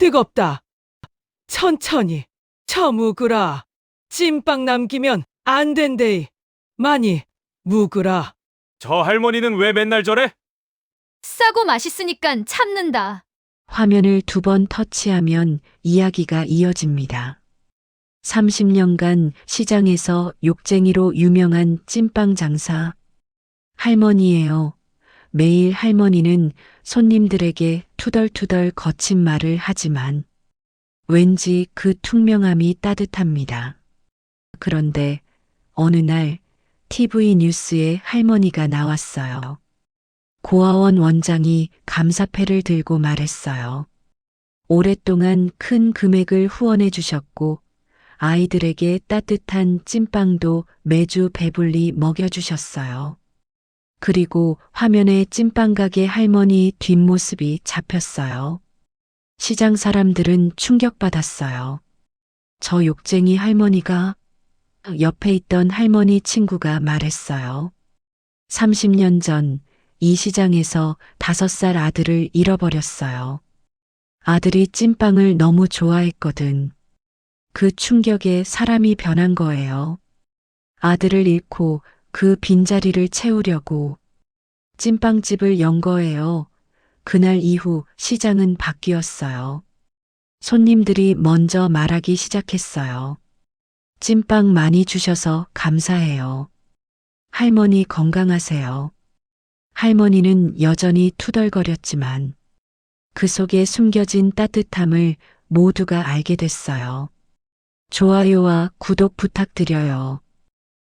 뜨겁다. 천천히 저 묵으라. 찐빵 남기면 안 된대이. 많이 묵으라. 저 할머니는 왜 맨날 저래? 싸고 맛있으니깐 참는다. 화면을 두 번 터치하면 이야기가 이어집니다. 30년간 시장에서 욕쟁이로 유명한 찐빵 장사. 할머니예요. 매일 할머니는 손님들에게 투덜투덜 거친 말을 하지만 왠지 그 퉁명함이 따뜻합니다. 그런데 어느 날 TV 뉴스에 할머니가 나왔어요. 고아원 원장이 감사패를 들고 말했어요. 오랫동안 큰 금액을 후원해 주셨고 아이들에게 따뜻한 찐빵도 매주 배불리 먹여 주셨어요. 그리고 화면에 찐빵 가게 할머니 뒷모습이 잡혔어요. 시장 사람들은 충격받았어요. 저 욕쟁이 할머니가 옆에 있던 할머니 친구가 말했어요. 30년 전 이 시장에서 다섯 살 아들을 잃어버렸어요. 아들이 찐빵을 너무 좋아했거든. 그 충격에 사람이 변한 거예요. 아들을 잃고 그 빈자리를 채우려고 찐빵집을 연 거예요. 그날 이후 시장은 바뀌었어요. 손님들이 먼저 말하기 시작했어요. 찐빵 많이 주셔서 감사해요. 할머니 건강하세요. 할머니는 여전히 투덜거렸지만 그 속에 숨겨진 따뜻함을 모두가 알게 됐어요. 좋아요와 구독 부탁드려요.